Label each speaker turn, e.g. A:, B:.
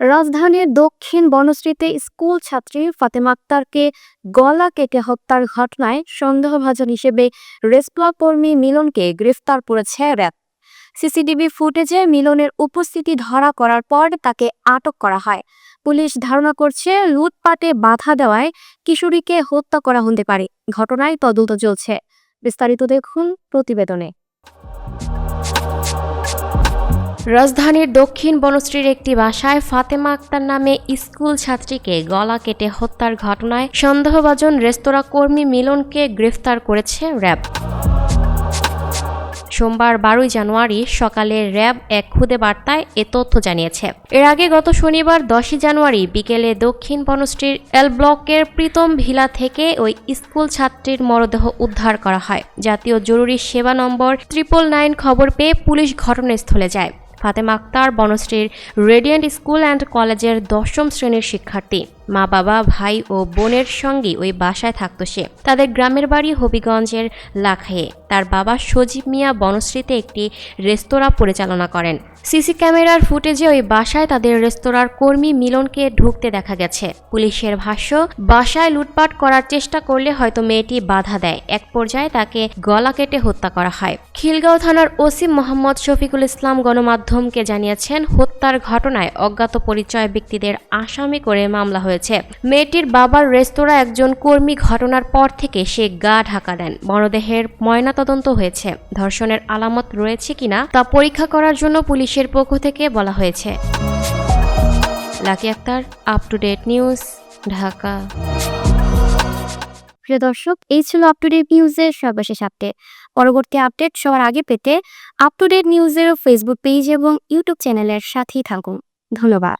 A: রাজধানীর দক্ষিণ বনশ্রীতে স্কুল ছাত্রী ফাতেমা আক্তারকে গলা কেটে হত্যার ঘটনায় সন্দেহভাজন হিসেবে রেসপ্লা কর্মী মিলনকে গ্রেফতার করেছে র্যাব। সিসিটিভি ফুটেজে মিলনের উপস্থিতি ধরা করার পর তাকে আটক করা হয়। পুলিশ ধারণা করছে, লুটপাটে বাধা দেওয়ায় কিশোরীকে হত্যা করা হতে পারে। ঘটনায় তদন্ত চলছে। বিস্তারিত দেখুন প্রতিবেদনে।
B: রাজধানীর দক্ষিণ বনশ্রীর একটি বাসায় ফাতেমা আক্তার নামে স্কুল ছাত্রীকে গলা কেটে হত্যার ঘটনায় সন্দেহভাজন রেস্তোরাঁ কর্মী মিলনকে গ্রেফতার করেছে র্যাব। সোমবার বারোই জানুয়ারি সকালে র্যাব এক খুদে বার্তায় এ তথ্য জানিয়েছে। এর আগে গত শনিবার দশই জানুয়ারি বিকেলে দক্ষিণ বনশ্রীর এল ব্লকের প্রীতম ভিলা থেকে ওই স্কুল ছাত্রীর মরদেহ উদ্ধার করা হয়। জাতীয় জরুরি সেবা নম্বর ট্রিপল নাইন খবর পেয়ে পুলিশ ঘটনাস্থলে যায়। ফাতেমা আক্তার বনশ্রীর রেডিয়েন্ট স্কুল অ্যান্ড কলেজের দশম শ্রেণির শিক্ষার্থী। মা বাবা, ভাই ও বোনের সঙ্গে ওই বাসায় থাকতো সে। তাদের গ্রামের বাড়ি হবিগঞ্জের লাখায়ে তার বাবা সজীব মিয়া বনশ্রীতে একটি রেস্তোরাঁ পরিচালনা করেন। সিসি ক্যামেরার ফুটেজে ওই বাসায় তাদের রেস্তোরাঁর কর্মী মিলনকে ঢুকতে দেখা গেছে। পুলিশের ভাষ্য, বাসায় লুটপাট করার চেষ্টা করলে হয়তো মেয়েটি বাধা দেয়। এক পর্যায়ে তাকে গলা কেটে হত্যা করা হয়। খিলগাঁও থানার ওসি মোহাম্মদ শফিকুল ইসলাম গণমাধ্যমকে জানিয়েছেন, হত্যার ঘটনায় অজ্ঞাত পরিচয় ব্যক্তিদের আসামি করে মামলা হয়েছে। মেয়েটির বাবার রেস্তোরাঁ একজন কর্মী ঘটনার পর থেকে সে গা ঢাকা দেন। মরদেহের ময়নাতদন্ত হয়েছে। ধর্ষণের আলামত রয়েছে কিনা তা পরীক্ষা করার জন্য পুলিশের পক্ষ থেকে বলা হয়েছে। Lucky Akter up to date news Dhaka.
A: প্রিয় দর্শক, এই ছিল আপ টু ডেট নিউজের সর্বশেষ আপডেট পরবর্তী আপডেট সবার আগে পেতে আপ টু ডেট নিউজের ফেসবুক পেজ এবং ইউটিউব চ্যানেলের সাথেই থাকুন। ধন্যবাদ।